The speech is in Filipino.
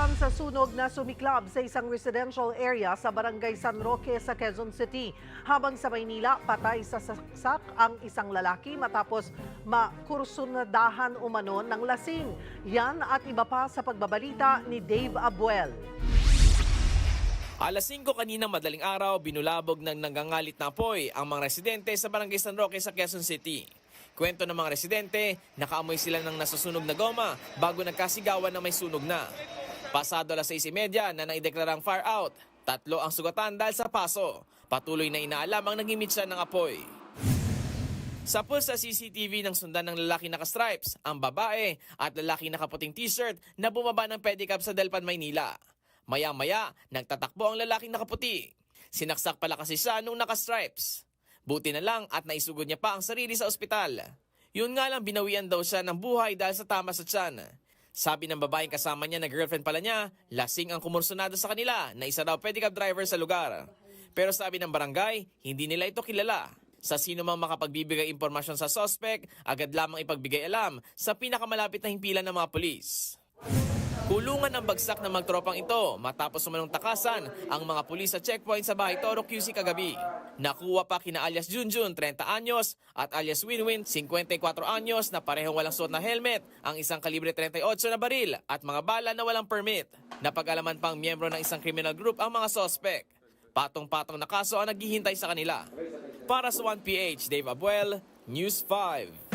Nasugatan sa sunog na sumiklab sa isang residential area sa barangay San Roque sa Quezon City. Habang sa Maynila, patay sa saksak ang isang lalaki matapos makursunadahan umano ng lasing. Yan at iba pa sa pagbabalita ni Dave Abuel. Alas 5 kanina madaling araw, binulabog ng nangangalit na apoy ang mga residente sa Barangay San Roque sa Quezon City. Kwento ng mga residente, nakaamoy sila ng nasusunog na goma bago nagkasigawan na may sunog na. Pasado alas 6.30 na naideklarang fire out. Tatlo ang sugatan dahil sa paso. Patuloy na inaalam ang naging mitsa ng apoy. Sa pool sa CCTV ng sundan ng lalaki naka-stripes, ang babae at lalaki nakaputing t-shirt na bumaba ng pedicab sa Delpan, Maynila. Maya-maya, nagtatakbo ang lalaking nakaputi. Sinaksak pala kasi siya nung naka-stripes. Buti na lang at naisugod niya pa ang sarili sa ospital. Yun nga lang binawian daw siya ng buhay dahil sa tama sa tiyan. Sabi ng babaeng kasama niya na girlfriend pala niya, lasing ang kumursunado sa kanila na isa daw pedicab driver sa lugar. Pero sabi ng barangay, hindi nila ito kilala. Sa sino mang makapagbibigay impormasyon sa suspect, agad lamang ipagbigay alam sa pinakamalapit na himpilan ng mga pulis. Kulungan ang bagsak ng magtropang ito matapos sumanong takasan ang mga pulis sa checkpoint sa Bahay Toro QC kagabi. Nakuha pa kina alias Junjun, 30 anyos, at alias Winwin, 54 anyos na parehong walang suot na helmet, ang isang kalibre 38 na baril at mga bala na walang permit. Napag-alaman pang miyembro ng isang criminal group ang mga sospek. Patong-patong na kaso ang naghihintay sa kanila. Para sa 1PH, Dave Abuel, News 5.